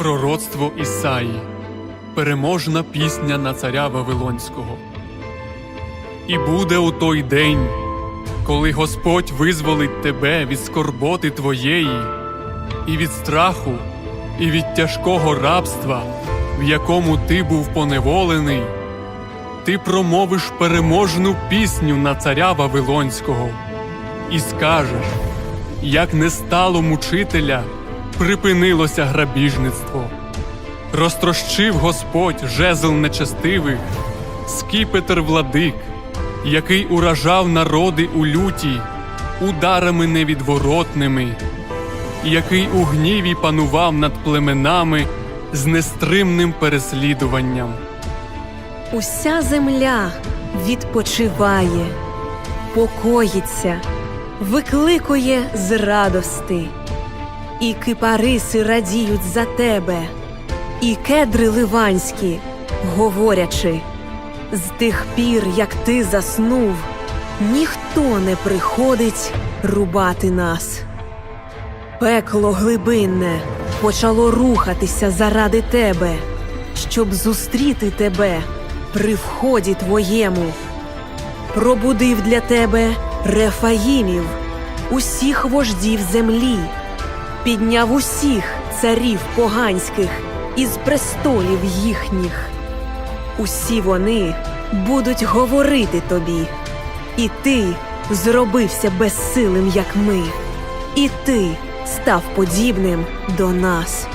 Пророцтво Ісаї, переможна пісня на царя Вавилонського. І буде у той день, коли Господь визволить тебе від скорботи твоєї, і від страху, і від тяжкого рабства, в якому ти був поневолений, ти промовиш переможну пісню на царя Вавилонського і скажеш, як не стало мучителя, припинилося грабіжництво. Розтрощив Господь жезл нечестивих, скіпетр владик, який уражав народи у люті, ударами невідворотними, який у гніві панував над племенами з нестримним переслідуванням. Уся земля відпочиває, покоїться, викликує з радости, і кипариси радіють за тебе, і кедри ливанські, говорячи, з тих пір, як ти заснув, ніхто не приходить рубати нас. Пекло глибинне почало рухатися заради тебе, щоб зустріти тебе при вході твоєму. Пробудив для тебе Рефаїмів, усіх вождів землі, підняв усіх царів поганських із престолів їхніх. Усі вони будуть говорити тобі, і ти зробився безсилим, як ми, і ти став подібним до нас.